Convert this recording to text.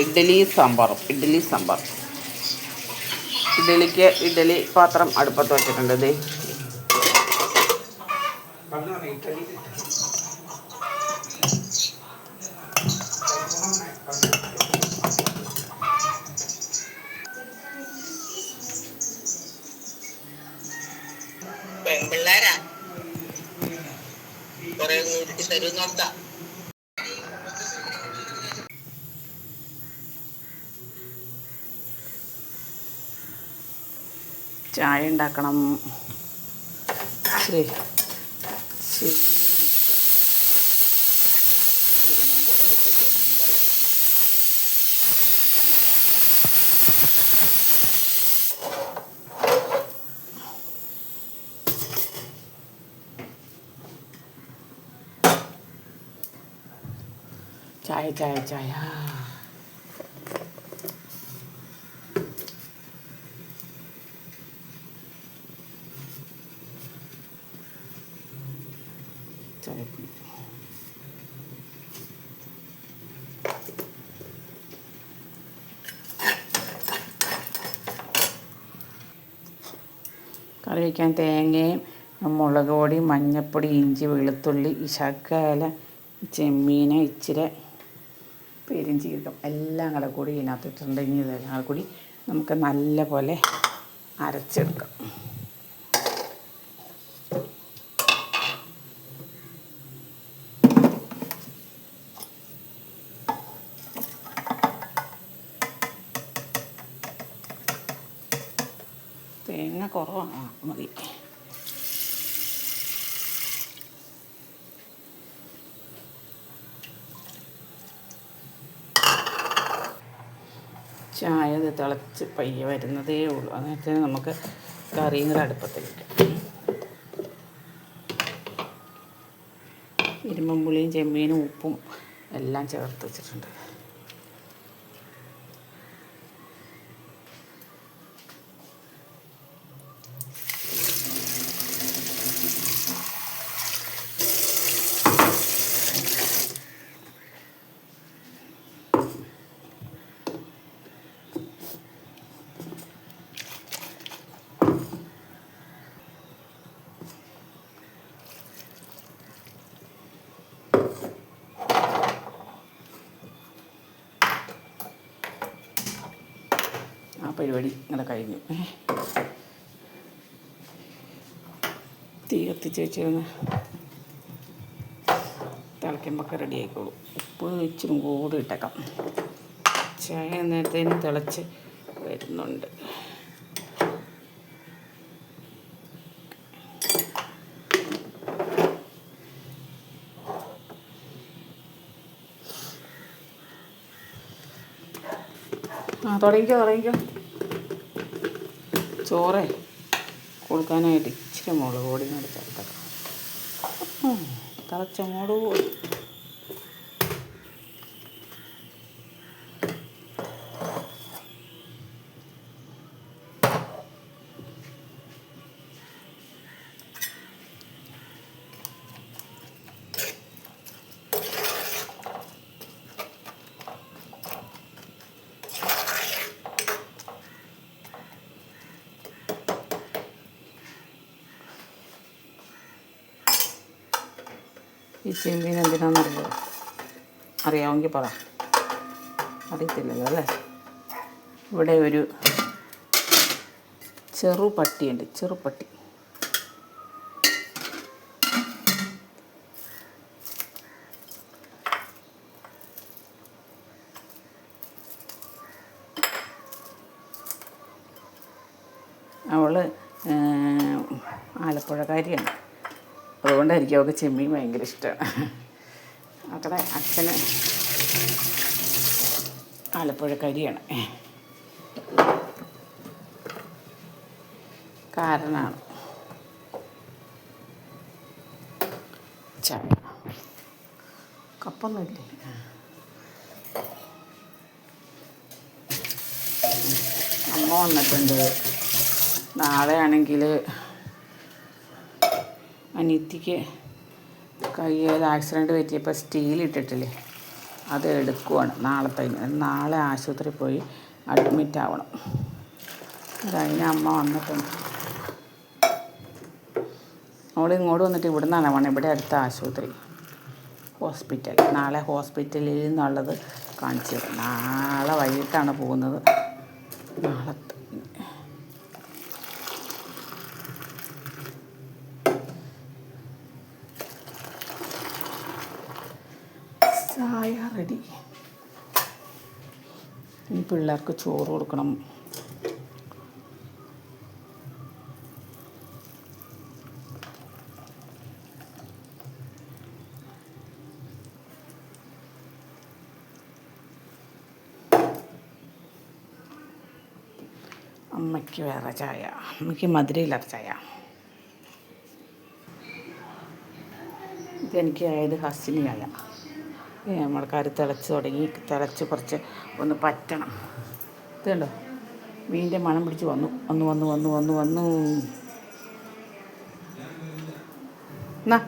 ഇഡ്ഡലി സാമ്പാറും ഇഡ്ഡലി സാമ്പാർ ഇഡ്ഡലിക്ക് ഇഡ്ഡലി പാത്രം അടുപ്പത്ത് വെച്ചിട്ടുണ്ട് ഇത് പെൺപിള്ളേരാ? കൊറേ തരും നോക്കാം ചായ ഉണ്ടാക്കണം. ശരി. ശരി ചായ ചായ ചായ. ചായപ്പൊടി കറി വയ്ക്കാൻ തേങ്ങയും മുളക് പൊടി മഞ്ഞൾപ്പൊടി ഇഞ്ചി വെളുത്തുള്ളി ശകല ചെമ്മീൻ ഇച്ചിരി പെരിഞ്ചീരകം എല്ലാം കൂടെ കൂടി ഇതിനകത്ത് ഇട്ടിട്ടുണ്ടെങ്കിൽ ഇതെല്ലാം കൂടി നമുക്ക് നല്ല പോലെ അരച്ചെടുക്കാം. തേങ്ങ കുറവാണ്. മതി. ചായ ഇത് തിളച്ച് പയ്യെ വരുന്നതേ ഉള്ളൂ. എന്നിട്ട് നമുക്ക് കറിയും കൂടെ അടുപ്പത്തിൽ വയ്ക്കാം ഇരുമ്പും പുളിയും ചെമ്മീനും ഉപ്പും എല്ലാം ചേർത്ത് വെച്ചിട്ടുണ്ട്. ആ പരിപാടി ഇങ്ങനെ കഴിഞ്ഞു. തീ കത്തിച്ച് വെച്ചിരുന്ന് തിളയ്ക്കുമ്പോൾ റെഡി ആയിക്കോളും. ഉപ്പ് ഇച്ചിരി കൂടി ഇട്ടേക്കാം. ചായ നേരത്തേനും തിളച്ച് വരുന്നുണ്ട്. ആ തുടങ്ങിക്കോ തുടങ്ങിക്കോ. ചോറേ. കൊടുക്കാനായിട്ട് ഇച്ചിരി മുളക് പൊടി നടത്തക്കാം തിളച്ച മുളക് പൊടി. ഈ ചെമ്മീൻ എന്തിനാണെന്നറിയോ അറിയാമെങ്കിൽ പറ. അറിയത്തില്ലല്ലോ അല്ലേ? ഇവിടെ ഒരു ചെറുപട്ടിയുണ്ട് ചെറുപട്ടി അവൾ ആലപ്പുഴക്കാരിയാണ്. അതുകൊണ്ടായിരിക്കും അവൾക്ക് ചെമ്മീൻ ഭയങ്കര ഇഷ്ടമാണ് അവരുടെ അച്ഛന് ആലപ്പുഴക്കാരിയാണ് കാരണമാണ് ചായ. കപ്പൊന്നുമില്ലേ അമ്മ വന്നിട്ടുണ്ട്. നാളെ ആണെങ്കിൽ അനിയത്തിക്ക് കയ്യിൽ ആക്സിഡന്റ് പറ്റിയപ്പോൾ സ്റ്റീൽ ഇട്ടിട്ടില്ലേ അത് എടുക്കുവാണ്. നാളത്തെ നാളെ ആശുപത്രിയിൽ പോയി അഡ്മിറ്റ് ആവണം. അതിന് അമ്മ വന്നിട്ടുണ്ട്. അവൾ ഇങ്ങോട്ട് വന്നിട്ട് ഇവിടെ നിന്നാണ് വേണം ഇവിടെ അടുത്ത ആശുപത്രി. ഹോസ്പിറ്റൽ. നാളെ ഹോസ്പിറ്റലിൽ നിന്നുള്ളത് കാണിച്ചു തരും. നാളെ വൈകിട്ടാണ് പോകുന്നത്. നാളെ ചായ റെഡി. ഇനി പിള്ളേർക്ക് ചോറ് കൊടുക്കണം. അമ്മയ്ക്ക് വേറെ ചായ. അമ്മയ്ക്ക് മധുരയില്ലാത്ത ചായ. ഇതെനിക്ക് ആയത് ഹസിനി ചായ നമ്മൾക്കാർ തിളച്ച് തുടങ്ങി തിളച്ച് കുറച്ച് ഒന്ന് പറ്റണം. ഇതുണ്ടോ മീനിന്റെ മണം പിടിച്ച് വന്നു വന്നു വന്നു വന്നു വന്നു വന്നു. എന്നാ